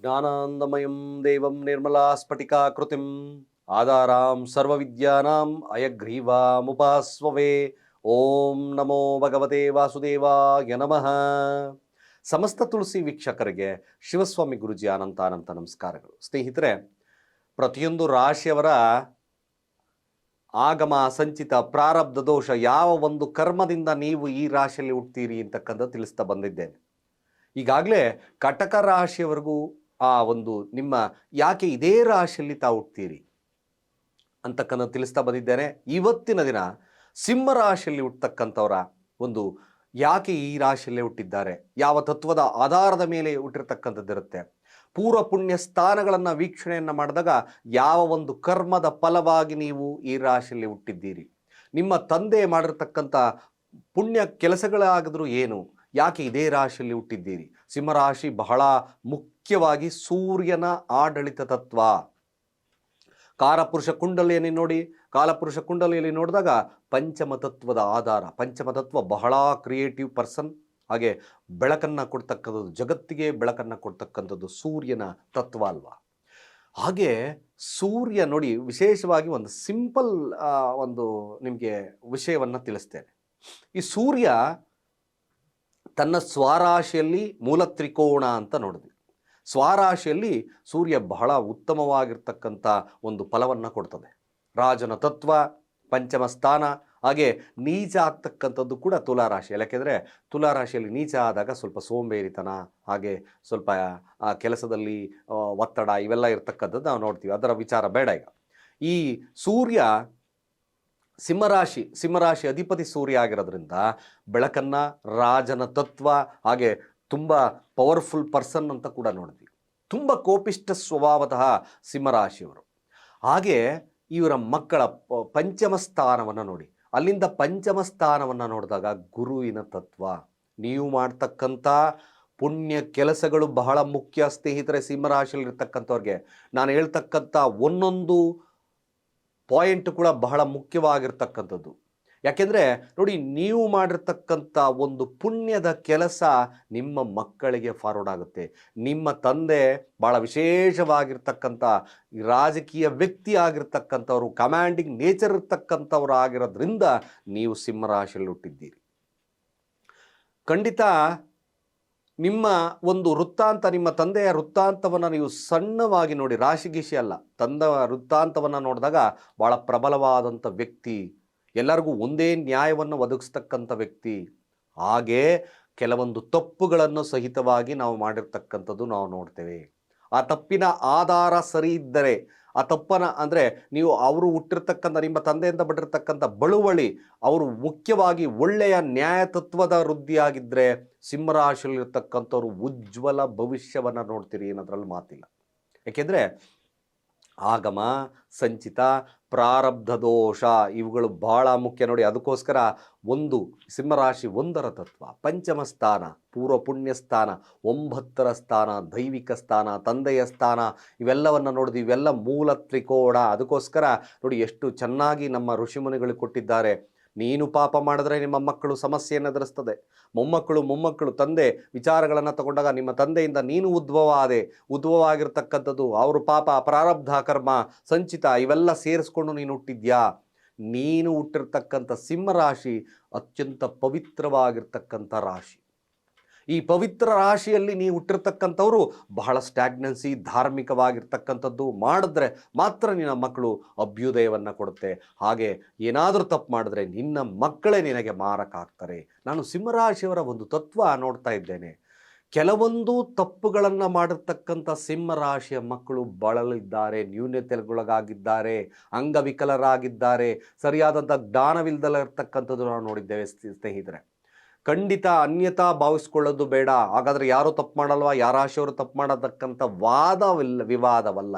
ಜ್ಞಾನಾನಂದಮಯಂ ದೇವಂ ನಿರ್ಮಲಾಸ್ಫಟಿಕಾಕೃತಿಂ. ಆಧಾರಾಂ ಸರ್ವವಿದ್ಯಾನಾಂ ಅಯಗ್ರೀವಾಮುಪಾಸ್ವವೇ. ಓಂ ನಮೋ ಭಗವತೆ ವಾಸುದೇವಾಯ ನಮಃ. ಸಮಸ್ತ ತುಳಸಿ ವೀಕ್ಷಕರಿಗೆ ಶಿವಸ್ವಾಮಿ ಗುರುಜಿ ಅನಂತ ಅನಂತ ನಮಸ್ಕಾರಗಳು. ಸ್ನೇಹಿತರೆ, ಪ್ರತಿಯೊಂದು ರಾಶಿಯವರ ಆಗಮ, ಸಂಚಿತ, ಪ್ರಾರಬ್ಧ, ದೋಷ ಯಾವ ಒಂದು ಕರ್ಮದಿಂದ ನೀವು ಈ ರಾಶಿಯಲ್ಲಿ ಹುಟ್ತೀರಿ ಅಂತಕ್ಕಂಥ ತಿಳಿಸ್ತಾ ಬಂದಿದ್ದೇನೆ. ಈಗಾಗಲೇ ಕಟಕ ರಾಶಿಯವರೆಗೂ ಆ ಒಂದು ನಿಮ್ಮ ಯಾಕೆ ಇದೇ ರಾಶಿಯಲ್ಲಿ ತಾವು ಹುಟ್ತೀರಿ? ಅಂತಕ್ಕಂಥ ತಿಳಿಸ್ತಾ ಬಂದಿದ್ದೇನೆ. ಇವತ್ತಿನ ದಿನ ಸಿಂಹ ರಾಶಿಯಲ್ಲಿ ಹುಟ್ಟತಕ್ಕಂಥವರ ಒಂದು ಯಾಕೆ ಈ ರಾಶಿಯಲ್ಲೇ ಹುಟ್ಟಿದ್ದಾರೆ? ಯಾವ ತತ್ವದ ಆಧಾರದ ಮೇಲೆ ಹುಟ್ಟಿರ್ತಕ್ಕಂಥದ್ದಿರುತ್ತೆ ಪೂರ್ವ ಪುಣ್ಯ ಸ್ಥಾನಗಳನ್ನು ವೀಕ್ಷಣೆಯನ್ನು ಮಾಡಿದಾಗ ಯಾವ ಒಂದು ಕರ್ಮದ ಫಲವಾಗಿ ನೀವು ಈ ರಾಶಿಯಲ್ಲಿ ಹುಟ್ಟಿದ್ದೀರಿ? ನಿಮ್ಮ ತಂದೆ ಮಾಡಿರ್ತಕ್ಕಂಥ ಪುಣ್ಯ ಕೆಲಸಗಳಾಗಿದ್ರೂ ಏನು? ಯಾಕೆ ಇದೇ ರಾಶಿಯಲ್ಲಿ ಹುಟ್ಟಿದ್ದೀರಿ? ಸಿಂಹರಾಶಿ ಬಹಳ ಮುಖ್ಯವಾಗಿ ಸೂರ್ಯನ ಆಡಳಿತ ತತ್ವ. ಕಾರಪುರುಷ ಕುಂಡಲಿಯಲ್ಲಿ ನೋಡಿ, ಕಾಲಪುರುಷ ಕುಂಡಲಿಯಲ್ಲಿ ನೋಡಿದಾಗ ಪಂಚಮತತ್ವದ ಆಧಾರ ಪಂಚಮತತ್ವ ಬಹಳ ಕ್ರಿಯೇಟಿವ್ ಪರ್ಸನ್ ಹಾಗೆ ಬೆಳಕನ್ನು ಕೊಡ್ತಕ್ಕಂಥದ್ದು, ಜಗತ್ತಿಗೆ ಬೆಳಕನ್ನು ಕೊಡ್ತಕ್ಕಂಥದ್ದು ಸೂರ್ಯನ ತತ್ವ ಅಲ್ವಾ? ಹಾಗೆ ಸೂರ್ಯ ನೋಡಿ ವಿಶೇಷವಾಗಿ ಒಂದು ಸಿಂಪಲ್ ಒಂದು ನಿಮಗೆ ವಿಷಯವನ್ನು ತಿಳಿಸ್ತೇನೆ. ಈ ಸೂರ್ಯ ತನ್ನ ಸ್ವಾರಾಶಿಯಲ್ಲಿ ಮೂಲ ತ್ರಿಕೋಣ ಅಂತ ನೋಡಿದ್ವಿ. ಸ್ವರಾಶಿಯಲ್ಲಿ ಸೂರ್ಯ ಬಹಳ ಉತ್ತಮವಾಗಿರ್ತಕ್ಕಂಥ ಒಂದು ಫಲವನ್ನು ಕೊಡ್ತದೆ. ರಾಜನ ತತ್ವ, ಪಂಚಮ ಸ್ಥಾನ, ಹಾಗೆ ನೀಚ ಆಗ್ತಕ್ಕಂಥದ್ದು ಕೂಡ ತುಲಾರಾಶಿ. ಯಾಕೆಂದರೆ ತುಲಾರಾಶಿಯಲ್ಲಿ ನೀಚ ಆದಾಗ ಸ್ವಲ್ಪ ಸೋಂಬೇರಿತನ, ಹಾಗೆ ಸ್ವಲ್ಪ ಆ ಕೆಲಸದಲ್ಲಿ ಒತ್ತಡ ಇವೆಲ್ಲ ಇರತಕ್ಕಂಥದ್ದು ನಾವು ನೋಡ್ತೀವಿ. ಅದರ ವಿಚಾರ ಬೇಡ ಈಗ. ಈ ಸೂರ್ಯ ಸಿಂಹರಾಶಿ ಸಿಂಹರಾಶಿ ಅಧಿಪತಿ ಸೂರ್ಯ ಆಗಿರೋದ್ರಿಂದ ಬೆಳಕನ್ನು ರಾಜನ ತತ್ವ, ಹಾಗೆ ತುಂಬ ಪವರ್ಫುಲ್ ಪರ್ಸನ್ ಅಂತ ಕೂಡ ನೋಡಿದ್ವಿ. ತುಂಬ ಕೋಪಿಷ್ಟ ಸ್ವಭಾವತಃ ಸಿಂಹರಾಶಿಯವರು. ಹಾಗೆ ಇವರ ಮಕ್ಕಳ ಪಂಚಮ ಸ್ಥಾನವನ್ನು ನೋಡಿ. ಅಲ್ಲಿಂದ ಪಂಚಮ ಸ್ಥಾನವನ್ನು ನೋಡಿದಾಗ ಗುರುವಿನ ತತ್ವ. ನೀವು ಮಾಡ್ತಕ್ಕಂಥ ಪುಣ್ಯ ಕೆಲಸಗಳು ಬಹಳ ಮುಖ್ಯ ಸ್ನೇಹಿತರೆ ಸಿಂಹರಾಶಿಯಲ್ಲಿರ್ತಕ್ಕಂಥವ್ರಿಗೆ. ನಾನು ಹೇಳ್ತಕ್ಕಂಥ ಒಂದೊಂದು ಪಾಯಿಂಟ್ ಕೂಡ ಬಹಳ ಮುಖ್ಯವಾಗಿರ್ತಕ್ಕಂಥದ್ದು. ಯಾಕೆಂದರೆ ನೋಡಿ, ನೀವು ಮಾಡಿರ್ತಕ್ಕಂಥ ಒಂದು ಪುಣ್ಯದ ಕೆಲಸ ನಿಮ್ಮ ಮಕ್ಕಳಿಗೆ ಫಾರ್ವರ್ಡ್ ಆಗುತ್ತೆ. ನಿಮ್ಮ ತಂದೆ ಭಾಳ ವಿಶೇಷವಾಗಿರ್ತಕ್ಕಂಥ ರಾಜಕೀಯ ವ್ಯಕ್ತಿ ಆಗಿರ್ತಕ್ಕಂಥವ್ರು ಕಮಾಂಡಿಂಗ್ ನೇಚರ್ ಇರ್ತಕ್ಕಂಥವ್ರು ಆಗಿರೋದ್ರಿಂದ ನೀವು ಸಿಂಹರಾಶಿಯಲ್ಲಿ ಹುಟ್ಟಿದ್ದೀರಿ. ಖಂಡಿತ ನಿಮ್ಮ ಒಂದು ವೃತ್ತಾಂತ, ನಿಮ್ಮ ತಂದೆಯ ವೃತ್ತಾಂತವನ್ನು ನೀವು ಸಣ್ಣವಾಗಿ ನೋಡಿ, ರಾಶಿಗೀಶಿ ಅಲ್ಲ ತಂದ ವೃತ್ತಾಂತವನ್ನು ನೋಡಿದಾಗ ಭಾಳ ಪ್ರಬಲವಾದಂಥ ವ್ಯಕ್ತಿ ಎಲ್ಲರಿಗೂ ಒಂದೇ ನ್ಯಾಯವನ್ನು ಒದಗಿಸ್ತಕ್ಕಂಥ ವ್ಯಕ್ತಿ, ಹಾಗೆ ಕೆಲವೊಂದು ತಪ್ಪುಗಳನ್ನು ಸಹಿತವಾಗಿ ನಾವು ಮಾಡಿರ್ತಕ್ಕಂಥದ್ದು ನಾವು ನೋಡ್ತೇವೆ. ಆ ತಪ್ಪಿನ ಆಧಾರ ಸರಿ ಇದ್ದರೆ, ಆ ತಪ್ಪನ ಅಂದರೆ ನೀವು ಅವರು ಹುಟ್ಟಿರ್ತಕ್ಕಂಥ, ನಿಮ್ಮ ತಂದೆಯಿಂದ ಬಿಟ್ಟಿರ್ತಕ್ಕಂಥ ಬಳುವಳಿ, ಅವರು ಮುಖ್ಯವಾಗಿ ಒಳ್ಳೆಯ ನ್ಯಾಯ ತತ್ವದ ವೃದ್ಧಿಯಾಗಿದ್ದರೆ ಸಿಂಹರಾಶಿಯಲ್ಲಿರ್ತಕ್ಕಂಥವ್ರು ಉಜ್ವಲ ಭವಿಷ್ಯವನ್ನು ನೋಡ್ತೀರಿ ಏನದ್ರಲ್ಲಿ ಮಾತಿಲ್ಲ. ಯಾಕೆಂದರೆ ಆಗಮ, ಸಂಚಿತ ಪ್ರಾರಬ್ಧ ದೋಷ, ಇವುಗಳು ಬಹಳ ಮುಖ್ಯ ನೋಡಿ. ಅದಕ್ಕೋಸ್ಕರ ಒಂದು ಸಿಂಹರಾಶಿ ಒಂದರ ತತ್ವ, ಪಂಚಮ ಸ್ಥಾನ, ಪೂರ್ವ ಪುಣ್ಯ ಸ್ಥಾನ, ಒಂಬತ್ತರ ಸ್ಥಾನ, ದೈವಿಕ ಸ್ಥಾನ, ತಂದೆಯ ಸ್ಥಾನ, ಇವೆಲ್ಲವನ್ನು ನೋಡಿದ್ವಿ ಇವೆಲ್ಲ ಮೂಲ ತ್ರಿಕೋಣ. ಅದಕ್ಕೋಸ್ಕರ ನೋಡಿ, ಎಷ್ಟು ಚೆನ್ನಾಗಿ ನಮ್ಮ ಋಷಿಮುನಿಗಳು ಕೊಟ್ಟಿದ್ದಾರೆ. ನೀನು ಪಾಪ ಮಾಡಿದ್ರೆ ನಿಮ್ಮ ಮಕ್ಕಳು ಸಮಸ್ಯೆಯನ್ನು ಎದುರಿಸ್ತದೆ. ಮೊಮ್ಮಕ್ಕಳು ಮೊಮ್ಮಕ್ಕಳು, ತಂದೆ ವಿಚಾರಗಳನ್ನು ತಗೊಂಡಾಗ ನಿಮ್ಮ ತಂದೆಯಿಂದ ನೀನು ಉದ್ಭವ ಆದೆ ಉದ್ಭವ ಆಗಿರ್ತಕ್ಕಂಥದ್ದು ಅವರು ಪಾಪ, ಪ್ರಾರಬ್ಧ, ಕರ್ಮ, ಸಂಚಿತ ಇವೆಲ್ಲ ಸೇರಿಸ್ಕೊಂಡು ನೀನು ಹುಟ್ಟಿದ್ಯಾ? ನೀನು ಹುಟ್ಟಿರ್ತಕ್ಕಂಥ ಸಿಂಹರಾಶಿ ಅತ್ಯಂತ ಪವಿತ್ರವಾಗಿರ್ತಕ್ಕಂಥ ರಾಶಿ. ಈ ಪವಿತ್ರ ರಾಶಿಯಲ್ಲಿ ನೀವು ಹುಟ್ಟಿರ್ತಕ್ಕಂಥವ್ರು ಬಹಳ ಸ್ಟ್ಯಾಗ್ನೆನ್ಸಿ ಧಾರ್ಮಿಕವಾಗಿರ್ತಕ್ಕಂಥದ್ದು ಮಾಡಿದ್ರೆ ಮಾತ್ರ ನಿನ್ನ ಮಕ್ಕಳು ಅಭ್ಯುದಯವನ್ನು ಕೊಡುತ್ತೆ. ಹಾಗೆ ಏನಾದರೂ ತಪ್ಪು ಮಾಡಿದ್ರೆ ನಿನ್ನ ಮಕ್ಕಳೇ ನಿನಗೆ ಮಾರಕ ಆಗ್ತಾರೆ ನಾನು ಸಿಂಹರಾಶಿಯವರ ಒಂದು ತತ್ವ ನೋಡ್ತಾ ಇದ್ದೇನೆ. ಕೆಲವೊಂದು ತಪ್ಪುಗಳನ್ನು ಮಾಡಿರ್ತಕ್ಕಂಥ ಸಿಂಹರಾಶಿಯ ಮಕ್ಕಳು ಬಳಲಿದ್ದಾರೆ, ನ್ಯೂನತೆಗೊಳಗಾಗಿದ್ದಾರೆ, ಅಂಗವಿಕಲರಾಗಿದ್ದಾರೆ. ಸರಿಯಾದಂಥ ಜ್ಞಾನವಿಲ್ಲದಲ್ಲಿರ್ತಕ್ಕಂಥದ್ದು ನಾವು ನೋಡಿದ್ದೇವೆ ಸ್ನೇ- ಸ್ನೇಹಿತರೆ. ಖಂಡಿತ ಅನ್ಯತಾ ಭಾವಿಸ್ಕೊಳ್ಳೋದು ಬೇಡ. ಹಾಗಾದ್ರೆ ಯಾರು ತಪ್ಪು ಮಾಡಲ್ವಾ? ಯಾರಾಶಿಯವರು ತಪ್ಪು ಮಾಡತಕ್ಕಂಥ ವಾದವಿಲ್ಲ, ವಿವಾದವಲ್ಲ.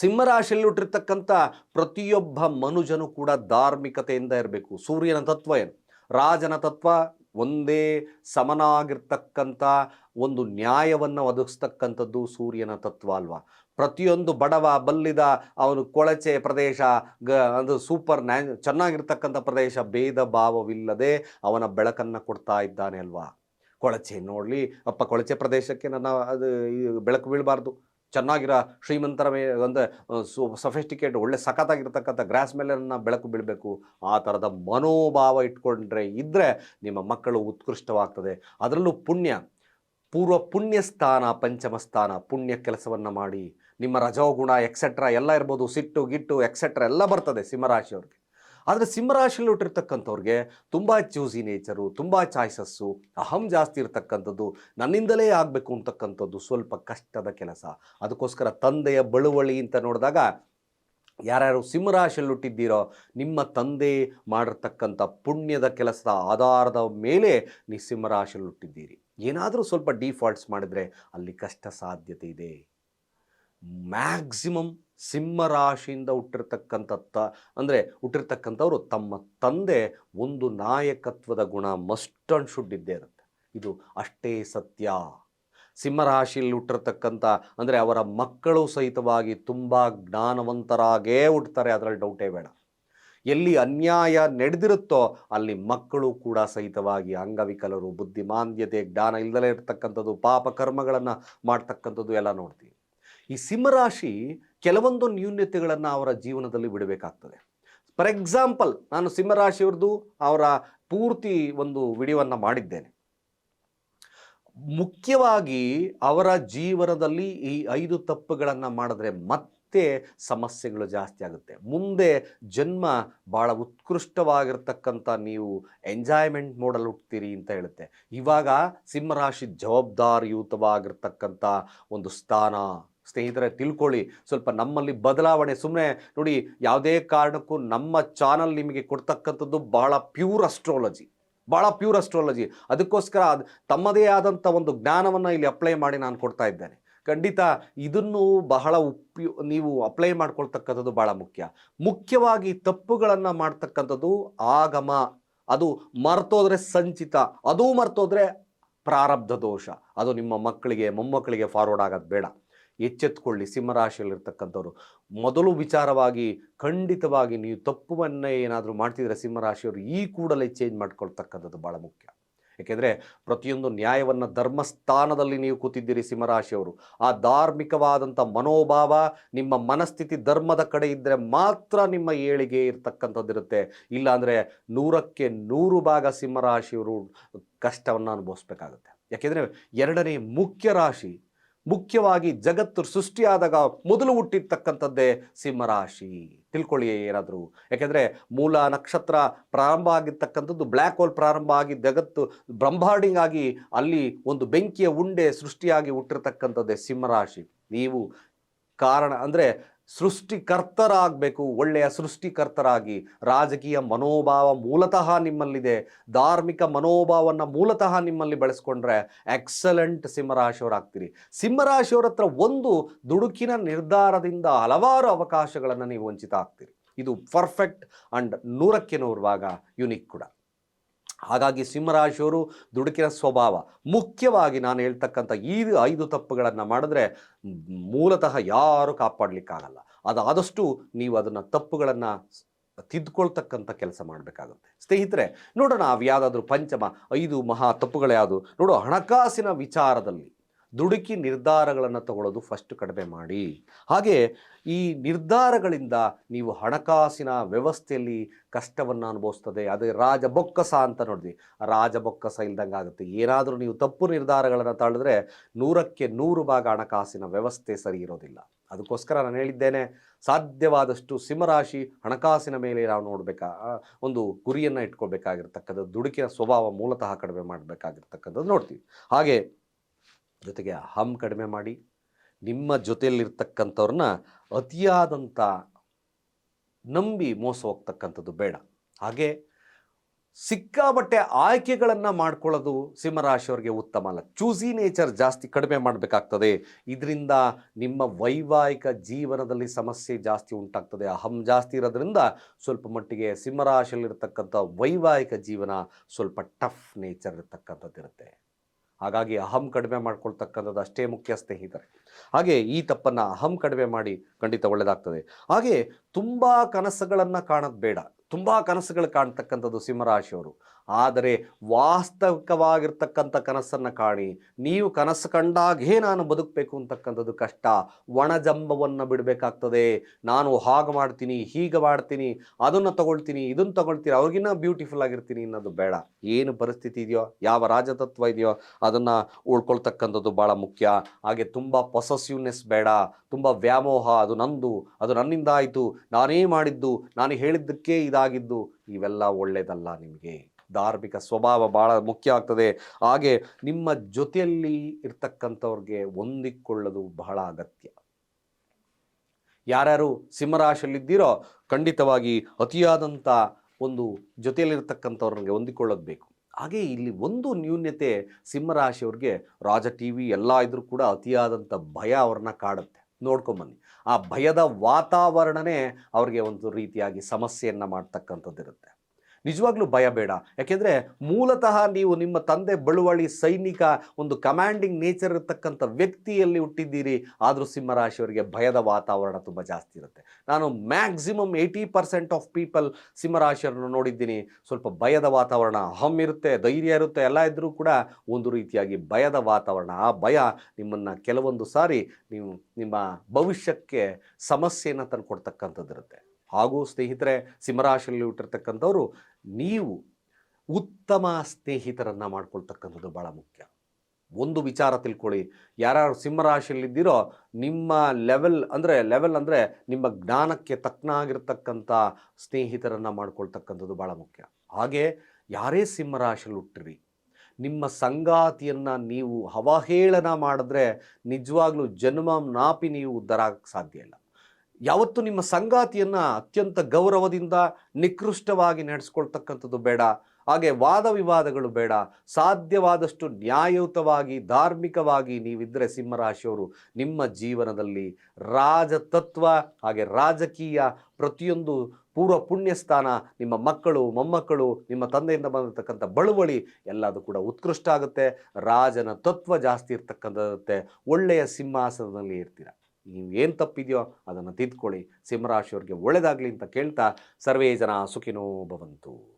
ಸಿಂಹರಾಶಿಯಲ್ಲಿ ಹುಟ್ಟಿರ್ತಕ್ಕಂಥ ಪ್ರತಿಯೊಬ್ಬ ಮನುಜನು ಕೂಡ ಧಾರ್ಮಿಕತೆಯಿಂದ ಇರಬೇಕು. ಸೂರ್ಯನ ತತ್ವ ಏನು? ರಾಜನ ತತ್ವ ಒಂದೇ ಸಮನಾಗಿರ್ತಕ್ಕಂಥ ಒಂದು ನ್ಯಾಯವನ್ನು ಒದಗಿಸ್ತಕ್ಕಂಥದ್ದು ಸೂರ್ಯನ ತತ್ವ ಅಲ್ವಾ? ಪ್ರತಿಯೊಂದು ಬಡವ ಬಲ್ಲಿದ ಅವನು ಕೊಳಚೆ ಪ್ರದೇಶ, ಗ, ಅದು ಸೂಪರ್ ನ್ಯಾ, ಚೆನ್ನಾಗಿರ್ತಕ್ಕಂಥ ಪ್ರದೇಶ ಭೇದ ಭಾವವಿಲ್ಲದೆ ಅವನ ಬೆಳಕನ್ನು ಕೊಡ್ತಾ ಇದ್ದಾನೆ ಅಲ್ವಾ? ಕೊಳಚೆ ನೋಡಲಿ, ಅಪ್ಪ ಕೊಳಚೆ ಪ್ರದೇಶಕ್ಕೆ ನನ್ನ, ಅದು ಬೆಳಕು ಬೀಳಬಾರ್ದು. ಚೆನ್ನಾಗಿರೋ ಶ್ರೀಮಂತರ ಮೇ ಸು ಸಫೆಸ್ಟಿಕೇಟ್ ಒಳ್ಳೆ ಸಖತ್ತಾಗಿರ್ತಕ್ಕಂಥ ಗ್ರಾಸ್ ಮೇಲೆ ನನ್ನ ಬೆಳಕು ಬೀಳಬೇಕು. ಆ ಥರದ ಮನೋಭಾವ ಇಟ್ಕೊಂಡ್ರೆ ಇದ್ದರೆ ನಿಮ್ಮ ಮಕ್ಕಳು ಉತ್ಕೃಷ್ಟವಾಗ್ತದೆ. ಅದರಲ್ಲೂ ಪುಣ್ಯ. ಪೂರ್ವ ಪುಣ್ಯ ಸ್ಥಾನ, ಪಂಚಮ ಸ್ಥಾನ, ಪುಣ್ಯ ಕೆಲಸವನ್ನು ಮಾಡಿ. ನಿಮ್ಮ ರಜೋಗುಣ ಎಕ್ಸೆಟ್ರಾ ಎಲ್ಲ ಇರ್ಬೋದು. ಸಿಟ್ಟು, ಗಿಟ್ಟು ಎಕ್ಸೆಟ್ರಾ ಎಲ್ಲ ಬರ್ತದೆ ಸಿಂಹರಾಶಿಯವ್ರಿಗೆ. ಆದರೆ ಸಿಂಹರಾಶಿಯಲ್ಲಿ ಹುಟ್ಟಿರ್ತಕ್ಕಂಥವ್ರಿಗೆ ತುಂಬ ಚೂಸಿ ನೇಚರು ತುಂಬ ಚಾಯ್ಸಸ್ಸು ಅಹಂ ಜಾಸ್ತಿ ಇರತಕ್ಕಂಥದ್ದು ನನ್ನಿಂದಲೇ ಆಗಬೇಕು ಅಂತಕ್ಕಂಥದ್ದು ಸ್ವಲ್ಪ ಕಷ್ಟದ ಕೆಲಸ. ಅದಕ್ಕೋಸ್ಕರ ತಂದೆಯ ಬಳುವಳಿ ಅಂತ ನೋಡಿದಾಗ ಯಾರ್ಯಾರು ಸಿಂಹರಾಶಿಯಲ್ಲಿ ಹುಟ್ಟಿದ್ದೀರೋ ನಿಮ್ಮ ತಂದೆ ಮಾಡಿರ್ತಕ್ಕಂಥ ಪುಣ್ಯದ ಕೆಲಸದ ಆಧಾರದ ಮೇಲೆ ನೀ ಸಿಂಹರಾಶಿಯಲ್ಲಿ ಹುಟ್ಟಿದ್ದೀರಿ. ಏನಾದರೂ ಸ್ವಲ್ಪ ಡಿಫಾಲ್ಟ್ಸ್ ಮಾಡಿದರೆ ಅಲ್ಲಿ ಕಷ್ಟ ಸಾಧ್ಯತೆ ಇದೆ. ಮ್ಯಾಕ್ಸಿಮಮ್ ಸಿಂಹರಾಶಿಯಿಂದ ಹುಟ್ಟಿರ್ತಕ್ಕಂಥ ತ ಅಂದರೆ ಹುಟ್ಟಿರ್ತಕ್ಕಂಥವ್ರು ತಮ್ಮ ತಂದೆ ಒಂದು ನಾಯಕತ್ವದ ಗುಣ ಮಸ್ಟ್ ಅಂಡ್ ಶುಡ್ ಇದ್ದೇ ಇರುತ್ತೆ. ಇದು ಅಷ್ಟೇ ಸತ್ಯ. ಸಿಂಹರಾಶಿಯಲ್ಲಿ ಹುಟ್ಟಿರ್ತಕ್ಕಂಥ, ಅಂದರೆ ಅವರ ಮಕ್ಕಳು ಸಹಿತವಾಗಿ ತುಂಬ ಜ್ಞಾನವಂತರಾಗೇ ಹುಟ್ಟುತ್ತಾರೆ ಅದರಲ್ಲಿ ಡೌಟೇ ಬೇಡ. ಎಲ್ಲಿ ಅನ್ಯಾಯ ನಡೆದಿರುತ್ತೋ ಅಲ್ಲಿ ಮಕ್ಕಳು ಕೂಡ ಸಹಿತವಾಗಿ ಅಂಗವಿಕಲರು, ಬುದ್ಧಿಮಾಂದ್ಯತೆ, ಜ್ಞಾನ ಇಲ್ಲದಲೇ ಇರ್ತಕ್ಕಂಥದ್ದು, ಪಾಪ ಕರ್ಮಗಳನ್ನು ಮಾಡ್ತಕ್ಕಂಥದ್ದು ಎಲ್ಲ ನೋಡ್ತೀವಿ. ಈ ಸಿಂಹರಾಶಿ ಕೆಲವೊಂದು ನ್ಯೂನ್ಯತೆಗಳನ್ನು ಅವರ ಜೀವನದಲ್ಲಿ ಬಿಡಬೇಕಾಗ್ತದೆ. ಫಾರ್ ಎಕ್ಸಾಂಪಲ್ ನಾನು ಸಿಂಹರಾಶಿಯವ್ರದ್ದು ಅವರ ಪೂರ್ತಿ ಒಂದು ವಿಡಿಯೋವನ್ನು ಮಾಡಿದ್ದೇನೆ. ಮುಖ್ಯವಾಗಿ ಅವರ ಜೀವನದಲ್ಲಿ ಈ ಐದು ತಪ್ಪುಗಳನ್ನು ಮಾಡಿದ್ರೆ ಮತ್ತೆ ಸಮಸ್ಯೆಗಳು ಜಾಸ್ತಿ ಆಗುತ್ತೆ. ಮುಂದೆ ಜನ್ಮ ಭಾಳ ಉತ್ಕೃಷ್ಟವಾಗಿರ್ತಕ್ಕಂಥ ನೀವು ಎಂಜಾಯ್ಮೆಂಟ್ ಮೋಡಲ್ಲಿ ಹುಟ್ತೀರಿ ಅಂತ ಹೇಳುತ್ತೆ. ಇವಾಗ ಸಿಂಹರಾಶಿ ಜವಾಬ್ದಾರಿಯುತವಾಗಿರ್ತಕ್ಕಂಥ ಒಂದು ಸ್ಥಾನ ಸ್ನೇಹಿತರೆ, ತಿಳ್ಕೊಳ್ಳಿ. ಸ್ವಲ್ಪ ನಮ್ಮಲ್ಲಿ ಬದಲಾವಣೆ ಸುಮ್ಮನೆ ನೋಡಿ, ಯಾವುದೇ ಕಾರಣಕ್ಕೂ ನಮ್ಮ ಚಾನಲ್ ನಿಮಗೆ ಕೊಡ್ತಕ್ಕಂಥದ್ದು ಬಹಳ ಪ್ಯೂರ್ ಅಸ್ಟ್ರಾಲಜಿ. ಭಾಳ ಪ್ಯೂರ್ ಅಸ್ಟ್ರಾಲಜಿ. ಅದಕ್ಕೋಸ್ಕರ ಅದು ತಮ್ಮದೇ ಆದಂಥ ಒಂದು ಜ್ಞಾನವನ್ನು ಇಲ್ಲಿ ಅಪ್ಲೈ ಮಾಡಿ ನಾನು ಕೊಡ್ತಾ ಇದ್ದೇನೆ. ಖಂಡಿತ ಇದನ್ನು ಬಹಳ ಉಪ್ಯು, ನೀವು ಅಪ್ಲೈ ಮಾಡ್ಕೊಳ್ತಕ್ಕಂಥದ್ದು ಭಾಳ ಮುಖ್ಯ. ಮುಖ್ಯವಾಗಿ ತಪ್ಪುಗಳನ್ನು ಮಾಡ್ತಕ್ಕಂಥದ್ದು ಆಗಮ. ಅದು ಮರ್ತೋದ್ರೆ ಸಂಚಿತ. ಅದೂ ಮರ್ತೋದ್ರೆ ಪ್ರಾರಬ್ಧ ದೋಷ. ಅದು ನಿಮ್ಮ ಮಕ್ಕಳಿಗೆ, ಮೊಮ್ಮಕ್ಕಳಿಗೆ ಫಾರ್ವರ್ಡ್ ಆಗೋದು ಬೇಡ. ಎಚ್ಚೆತ್ಕೊಳ್ಳಿ, ಸಿಂಹರಾಶಿಯಲ್ಲಿರ್ತಕ್ಕಂಥವ್ರು. ಮೊದಲು ವಿಚಾರವಾಗಿ, ಖಂಡಿತವಾಗಿ ನೀವು ತಪ್ಪುವನ್ನೇ ಏನಾದರೂ ಮಾಡ್ತಿದ್ರೆ ಸಿಂಹರಾಶಿಯವರು ಈ ಕೂಡಲೇ ಚೇಂಜ್ ಮಾಡ್ಕೊಳ್ತಕ್ಕಂಥದ್ದು ಭಾಳ ಮುಖ್ಯ. ಏಕೆಂದರೆ ಪ್ರತಿಯೊಂದು ನ್ಯಾಯವನ್ನು ಧರ್ಮಸ್ಥಾನದಲ್ಲಿ ನೀವು ಕೂತಿದ್ದೀರಿ ಸಿಂಹರಾಶಿಯವರು. ಆ ಧಾರ್ಮಿಕವಾದಂಥ ಮನೋಭಾವ, ನಿಮ್ಮ ಮನಸ್ಥಿತಿ ಧರ್ಮದ ಕಡೆ ಇದ್ದರೆ ಮಾತ್ರ ನಿಮ್ಮ ಏಳಿಗೆ ಇರ್ತಕ್ಕಂಥದ್ದಿರುತ್ತೆ ಇಲ್ಲಾಂದರೆ ನೂರಕ್ಕೆ ನೂರು ಭಾಗ ಸಿಂಹರಾಶಿಯವರು ಕಷ್ಟವನ್ನು ಅನುಭವಿಸ್ಬೇಕಾಗುತ್ತೆ. ಯಾಕೆಂದರೆ ಎರಡನೇ ಮುಖ್ಯ ರಾಶಿ ಮುಖ್ಯವಾಗಿ ಜಗತ್ತು ಸೃಷ್ಟಿಯಾದಾಗ ಮೊದಲು ಹುಟ್ಟಿರ್ತಕ್ಕಂಥದ್ದೇ ಸಿಂಹರಾಶಿ ತಿಳ್ಕೊಳ್ಳಿ ಏನಾದರೂ. ಯಾಕೆಂದರೆ ಮೂಲ ನಕ್ಷತ್ರ ಪ್ರಾರಂಭ ಆಗಿರ್ತಕ್ಕಂಥದ್ದು ಬ್ಲ್ಯಾಕ್ ಹೋಲ್ ಪ್ರಾರಂಭ ಆಗಿ ಜಗತ್ತು ಬ್ರಹ್ಮಾಂಡಿಂಗ್ ಆಗಿ ಅಲ್ಲಿ ಒಂದು ಬೆಂಕಿಯ ಉಂಡೆ ಸೃಷ್ಟಿಯಾಗಿ ಹುಟ್ಟಿರ್ತಕ್ಕಂಥದ್ದೇ ಸಿಂಹರಾಶಿ ನೀವು ಕಾರಣ ಅಂದರೆ ಸೃಷ್ಟಿಕರ್ತರಾಗಬೇಕು, ಒಳ್ಳೆಯ ಸೃಷ್ಟಿಕರ್ತರಾಗಿ. ರಾಜಕೀಯ ಮನೋಭಾವ ಮೂಲತಃ ನಿಮ್ಮಲ್ಲಿದೆ. ಧಾರ್ಮಿಕ ಮನೋಭಾವವನ್ನು ಮೂಲತಃ ನಿಮ್ಮಲ್ಲಿ ಬೆಳೆಸ್ಕೊಂಡ್ರೆ ಎಕ್ಸಲೆಂಟ್ ಸಿಂಹರಾಶಿಯವರಾಗ್ತೀರಿ ಸಿಂಹರಾಶಿಯವರ ಹತ್ರ ಒಂದು ದುಡುಕಿನ ನಿರ್ಧಾರದಿಂದ ಹಲವಾರು ಅವಕಾಶಗಳನ್ನು ನೀವು ವಂಚಿತ ಆಗ್ತೀರಿ. ಇದು ಪರ್ಫೆಕ್ಟ್ ಆ್ಯಂಡ್ ನೂರಕ್ಕೆ ನೂರು ಭಾಗ ಯುನಿಕ್ ಕೂಡ. ಹಾಗಾಗಿ ಸಿಂಹರಾಶಿಯವರು ದುಡುಕಿನ ಸ್ವಭಾವ. ಮುಖ್ಯವಾಗಿ ನಾನು ಹೇಳ್ತಕ್ಕಂಥ ಈ ಐದು ತಪ್ಪುಗಳನ್ನು ಮಾಡಿದ್ರೆ ಮೂಲತಃ ಯಾರು ಕಾಪಾಡಲಿಕ್ಕಾಗಲ್ಲ. ಅದಾದಷ್ಟು ನೀವು ಅದನ್ನು ತಪ್ಪುಗಳನ್ನು ತಿದ್ಕೊಳ್ತಕ್ಕಂಥ ಕೆಲಸ ಮಾಡಬೇಕಾಗುತ್ತೆ. ಸ್ನೇಹಿತರೆ, ನೋಡೋಣ ಅವು ಯಾವುದಾದ್ರೂ ಪಂಚಮ, ಐದು ಮಹಾ ತಪ್ಪುಗಳು ಯಾವುದು? ನೋಡು ಹಣಕಾಸಿನ ವಿಚಾರದಲ್ಲಿ. ದುಡುಕಿ ನಿರ್ಧಾರಗಳನ್ನು ತಗೊಳ್ಳೋದು ಫಸ್ಟ್ ಕಡಿಮೆ ಮಾಡಿ. ಹಾಗೆ ಈ ನಿರ್ಧಾರಗಳಿಂದ ನೀವು ಹಣಕಾಸಿನ ವ್ಯವಸ್ಥೆಯಲ್ಲಿ ಕಷ್ಟವನ್ನು ಅನುಭವಿಸ್ತದೆ, ಅದೇ ರಾಜಬೊಕ್ಕಸ ಅಂತ ನೋಡಿದ್ವಿ ರಾಜಬೊಕ್ಕಸ ಇಲ್ದಂಗೆ ಆಗುತ್ತೆ. ಏನಾದರೂ ನೀವು ತಪ್ಪು ನಿರ್ಧಾರಗಳನ್ನು ತಾಳಿದ್ರೆ ನೂರಕ್ಕೆ ನೂರು ಭಾಗ ಹಣಕಾಸಿನ ವ್ಯವಸ್ಥೆ ಸರಿ ಇರೋದಿಲ್ಲ. ಅದಕ್ಕೋಸ್ಕರ ನಾನು ಹೇಳಿದ್ದೇನೆ, ಸಾಧ್ಯವಾದಷ್ಟು ಸಿಂಹರಾಶಿ ಹಣಕಾಸಿನ ಮೇಲೆ ನಾವು ನೋಡಬೇಕಾ ಒಂದು ಗುರಿಯನ್ನು ಇಟ್ಕೊಳ್ಬೇಕಾಗಿರ್ತಕ್ಕಂಥದ್ದು, ದುಡುಕಿನ ಸ್ವಭಾವ ಮೂಲತಃ ಕಡಿಮೆ ಮಾಡಬೇಕಾಗಿರ್ತಕ್ಕಂಥದ್ದು ನೋಡ್ತೀವಿ. ಹಾಗೆ ಜೊತೆಗೆ ಅಹಂ ಕಡಿಮೆ ಮಾಡಿ ನಿಮ್ಮ ಜೊತೆಯಲ್ಲಿರ್ತಕ್ಕಂಥವ್ರನ್ನ ಅತಿಯಾದಂಥ ನಂಬಿ ಮೋಸ ಹೋಗ್ತಕ್ಕಂಥದ್ದು ಬೇಡ. ಹಾಗೆ ಸಿಕ್ಕಾಬಟ್ಟೆ ಆಯ್ಕೆಗಳನ್ನು ಮಾಡ್ಕೊಳ್ಳೋದು ಸಿಂಹರಾಶಿಯವರಿಗೆ ಉತ್ತಮ ಅಲ್ಲ. ಚೂಸಿ ನೇಚರ್ ಜಾಸ್ತಿ ಕಡಿಮೆ ಮಾಡಬೇಕಾಗ್ತದೆ. ಇದರಿಂದ ನಿಮ್ಮ ವೈವಾಹಿಕ ಜೀವನದಲ್ಲಿ ಸಮಸ್ಯೆ ಜಾಸ್ತಿ ಉಂಟಾಗ್ತದೆ. ಅಹಂ ಜಾಸ್ತಿ ಇರೋದ್ರಿಂದ ಸ್ವಲ್ಪ ಮಟ್ಟಿಗೆ ಸಿಂಹರಾಶಿಯಲ್ಲಿರ್ತಕ್ಕಂಥ ವೈವಾಹಿಕ ಜೀವನ ಸ್ವಲ್ಪ ಟಫ್ ನೇಚರ್ ಇರ್ತಕ್ಕಂಥದ್ದಿರುತ್ತೆ. ಹಾಗಾಗಿ ಅಹಂ ಕಡಿಮೆ ಮಾಡ್ಕೊಳ್ತಕ್ಕಂಥದ್ದು ಅಷ್ಟೇ ಮುಖ್ಯ ಸ್ನೇಹಿತರೆ. ಹಾಗೆ ಈ ತಪ್ಪನ್ನು ಅಹಂ ಕಡಿಮೆ ಮಾಡಿ ಖಂಡಿತ ಒಳ್ಳೆಯದಾಗ್ತದೆ ಹಾಗೆ ತುಂಬ ಕನಸುಗಳನ್ನು ಕಾಣೋದು ಬೇಡ. ತುಂಬ ಕನಸುಗಳು ಕಾಣ್ತಕ್ಕಂಥದ್ದು ಸಿಂಹರಾಶಿಯವರು. ಆದರೆ ವಾಸ್ತವಿಕವಾಗಿರ್ತಕ್ಕಂಥ ಕನಸನ್ನು ಕಾಣಿ, ನೀವು ಕನಸು ಕಂಡಾಗೇ ನಾನು ಬದುಕಬೇಕು ಅಂತಕ್ಕಂಥದ್ದು ಕಷ್ಟ. ಒಣಜಂಬವನ್ನು ಬಿಡಬೇಕಾಗ್ತದೆ. ನಾನು ಹಾಗೆ ಮಾಡ್ತೀನಿ, ಹೀಗೆ ಮಾಡ್ತೀನಿ, ಅದನ್ನು ತಗೊಳ್ತೀನಿ, ಇದನ್ನು ತಗೊಳ್ತೀನಿ, ಅವ್ರಿಗಿನ್ನ ಬ್ಯೂಟಿಫುಲ್ ಆಗಿರ್ತೀನಿ ಅನ್ನೋದು ಬೇಡ. ಏನು ಪರಿಸ್ಥಿತಿ ಇದೆಯೋ, ಯಾವ ರಾಜತತ್ವ ಇದೆಯೋ, ಅದನ್ನು ಉಳ್ಕೊಳ್ತಕ್ಕಂಥದ್ದು ಭಾಳ ಮುಖ್ಯ. ಹಾಗೆ ತುಂಬ ಪೊಸೆಸಿವ್ನೆಸ್ ಬೇಡ, ತುಂಬ ವ್ಯಾಮೋಹ, ಅದು ನಂದು, ಅದು ನನ್ನಿಂದ ಆಯಿತು, ನಾನೇ ಮಾಡಿದ್ದು, ನಾನು ಹೇಳಿದ್ದಕ್ಕೆ ಇದಾಗಿದ್ದು ಇವೆಲ್ಲ ಒಳ್ಳೆಯದಲ್ಲ ನಿಮಗೆ. ಧಾರ್ಮಿಕ ಸ್ವಭಾವ ಭಾಳ ಮುಖ್ಯ ಆಗ್ತದೆ. ಹಾಗೆ ನಿಮ್ಮ ಜೊತೆಯಲ್ಲಿ ಇರ್ತಕ್ಕಂಥವ್ರಿಗೆ ಹೊಂದಿಕೊಳ್ಳೋದು ಬಹಳ ಅಗತ್ಯ. ಯಾರ್ಯಾರು ಸಿಂಹರಾಶಿಯಲ್ಲಿದ್ದೀರೋ, ಖಂಡಿತವಾಗಿ ಅತಿಯಾದಂಥ ಒಂದು ಜೊತೆಯಲ್ಲಿರ್ತಕ್ಕಂಥವ್ರಿಗೆ ಹೊಂದಿಕೊಳ್ಳೋದು ಬೇಕು. ಹಾಗೆ ಇಲ್ಲಿ ಒಂದು ನ್ಯೂನ್ಯತೆ ಸಿಂಹರಾಶಿಯವ್ರಿಗೆ, ರಾಜ ಟಿ ವಿ ಎಲ್ಲ ಇದ್ರೂ ಕೂಡ ಅತಿಯಾದಂಥ ಭಯ ಅವ್ರನ್ನ ಕಾಡುತ್ತೆ. ನೋಡ್ಕೊಂಬನ್ನಿ. ಆ ಭಯದ ವಾತಾವರಣನೇ ಅವ್ರಿಗೆ ಒಂದು ರೀತಿಯಾಗಿ ಸಮಸ್ಯೆಯನ್ನು ಮಾಡ್ತಕ್ಕಂಥದ್ದಿರುತ್ತೆ. ನಿಜವಾಗ್ಲೂ ಭಯ ಬೇಡ. ಯಾಕೆಂದರೆ ಮೂಲತಃ ನೀವು ನಿಮ್ಮ ತಂದೆ ಬಳುವಳಿ ಸೈನಿಕ, ಒಂದು ಕಮಾಂಡಿಂಗ್ ನೇಚರ್ ಇರತಕ್ಕಂಥ ವ್ಯಕ್ತಿಯಲ್ಲಿ ಹುಟ್ಟಿದ್ದೀರಿ. ಆದರೂ ಸಿಂಹರಾಶಿಯವರಿಗೆ ಭಯದ ವಾತಾವರಣ ತುಂಬ ಜಾಸ್ತಿ ಇರುತ್ತೆ. ನಾನು maximum eighty percent of people ಸಿಂಹರಾಶಿಯವರನ್ನು ನೋಡಿದ್ದೀನಿ. ಸ್ವಲ್ಪ ಭಯದ ವಾತಾವರಣ, ಅಹಂ ಇರುತ್ತೆ, ಧೈರ್ಯ ಇರುತ್ತೆ, ಎಲ್ಲ ಇದ್ದರೂ ಕೂಡ ಒಂದು ರೀತಿಯಾಗಿ ಭಯದ ವಾತಾವರಣ. ಆ ಭಯ ನಿಮ್ಮನ್ನು ಕೆಲವೊಂದು ಸಾರಿ ನೀವು ನಿಮ್ಮ ಭವಿಷ್ಯಕ್ಕೆ ಸಮಸ್ಯೆಯನ್ನು ತಂದುಕೊಡ್ತಕ್ಕಂಥದ್ದಿರುತ್ತೆ. ಹಾಗೂ ಸ್ನೇಹಿತರೆ, ಸಿಂಹರಾಶಿಯಲ್ಲಿ ಹುಟ್ಟಿರ್ತಕ್ಕಂಥವ್ರು, ನೀವು ಉತ್ತಮ ಸ್ನೇಹಿತರನ್ನು ಮಾಡ್ಕೊಳ್ತಕ್ಕಂಥದ್ದು ಭಾಳ ಮುಖ್ಯ. ಒಂದು ವಿಚಾರ ತಿಳ್ಕೊಳ್ಳಿ. ಯಾರ್ಯಾರು ಸಿಂಹರಾಶಿಯಲ್ಲಿದ್ದೀರೋ, ನಿಮ್ಮ ಲೆವೆಲ್ ಅಂದರೆ ಲೆವೆಲ್ ಅಂದರೆ ನಿಮ್ಮ ಜ್ಞಾನಕ್ಕೆ ತಕ್ಕನಾಗಿರ್ತಕ್ಕಂಥ ಸ್ನೇಹಿತರನ್ನು ಮಾಡ್ಕೊಳ್ತಕ್ಕಂಥದ್ದು ಭಾಳ ಮುಖ್ಯ. ಹಾಗೆ ಯಾರೇ ಸಿಂಹರಾಶಿಯಲ್ಲಿ ಹುಟ್ಟಿರಿ, ನಿಮ್ಮ ಸಂಗಾತಿಯನ್ನು ನೀವು ಅವಹೇಳನ ಮಾಡಿದ್ರೆ ನಿಜವಾಗ್ಲೂ ಜನ್ಮ ನಾಪಿ ನೀವು ಉದ್ಧಾರ ಸಾಧ್ಯ ಇಲ್ಲ. ಯಾವತ್ತು ನಿಮ್ಮ ಸಂಗಾತಿಯನ್ನು ಅತ್ಯಂತ ಗೌರವದಿಂದ ನಿಕೃಷ್ಟವಾಗಿ ನಡೆಸ್ಕೊಳ್ತಕ್ಕಂಥದ್ದು ಬೇಡ. ಹಾಗೆ ವಾದ ವಿವಾದಗಳು ಬೇಡ. ಸಾಧ್ಯವಾದಷ್ಟು ನ್ಯಾಯಯುತವಾಗಿ, ಧಾರ್ಮಿಕವಾಗಿ ನೀವಿದ್ದರೆ ಸಿಂಹರಾಶಿಯವರು ನಿಮ್ಮ ಜೀವನದಲ್ಲಿ ರಾಜತತ್ವ ಹಾಗೆ ರಾಜಕೀಯ ಪ್ರತಿಯೊಂದು ಪೂರ್ವ ಪುಣ್ಯಸ್ಥಾನ ನಿಮ್ಮ ಮಕ್ಕಳು, ಮೊಮ್ಮಕ್ಕಳು, ನಿಮ್ಮ ತಂದೆಯಿಂದ ಬಂದಿರತಕ್ಕಂಥ ಬಳುವಳಿ ಎಲ್ಲದು ಕೂಡ ಉತ್ಕೃಷ್ಟ ಆಗುತ್ತೆ ರಾಜನ ತತ್ವ ಜಾಸ್ತಿ ಇರ್ತಕ್ಕಂಥದ್ದೇ. ಒಳ್ಳೆಯ ಸಿಂಹಾಸನದಲ್ಲಿ ಇರ್ತೀರ. ನೀವು ಏನು ತಪ್ಪಿದೆಯೋ ಅದನ್ನು ತಿದ್ಕೊಳ್ಳಿ. ಸಿಂಹರಾಶಿಯವ್ರಿಗೆ ಒಳ್ಳೆಯದಾಗಲಿ ಅಂತ ಕೇಳ್ತಾ ಸರ್ವೇ ಜನ ಸುಖಿನೋ ಭವಂತು.